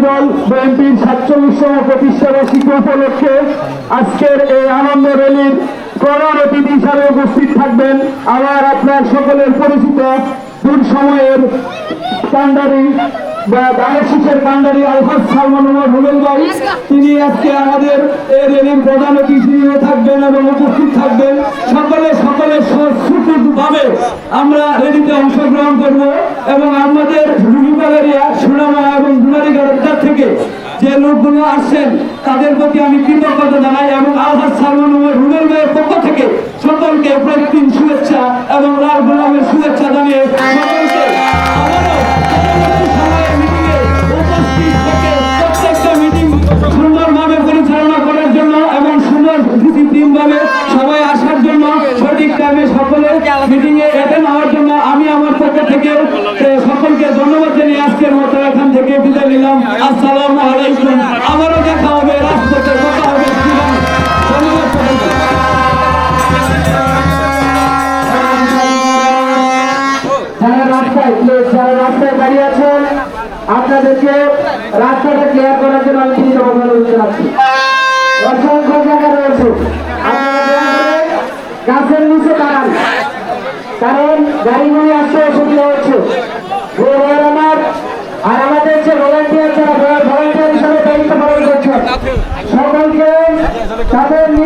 বিএনপির সাতচল্লিশতম প্রতিষ্ঠা বার্ষিকী উপলক্ষে আজকের এই আনন্দ র্যালির প্রধান অতিথি হিসাবে উপস্থিত থাকবেন আবার আপনার সকলের পরিচিত দূর সময়ের কান্ডারি আমরা র্যালিতে অংশগ্রহণ করব এবং আমাদের রুবিবাগারিয়া সুনামা এবং থেকে যে লোকগুলো আসছেন, তাদের প্রতি আমি কৃতজ্ঞতা জানাই এবং আলহাজ সালমান রুবেল ভাইয়ের পক্ষ থেকে সকলকে প্রত্যেক শুভেচ্ছা এবং লাল গোলামের শুভেচ্ছা জানিয়ে মিটিংয়ে সবাই আসার জন্য সঠিক টাইমে সকলে মিটিং এ অ্যাটেন্ড হওয়ার জন্য আমি আমার পক্ষ থেকে এ, সকলকে ধন্যবাদ জানিয়ে আজকের মতো এখান থেকে বিদায় নিলাম আসসালামু আলাইকুম। আবারও দেখা হবে রাজপথে কথা হবে। যারা রাস্তায় যারা রাস্তায় দাঁড়িয়ে আছেন, আপনাদেরকে রাস্তাটা ক্লিয়ার করার জন্য আমি চিন্তা ভাবনা করতে অসংখ্য জায়গা রয়েছে গাছের নিচে দাঁড়ান। কারণ গাড়িগুলি আসতে অসুবিধা হচ্ছে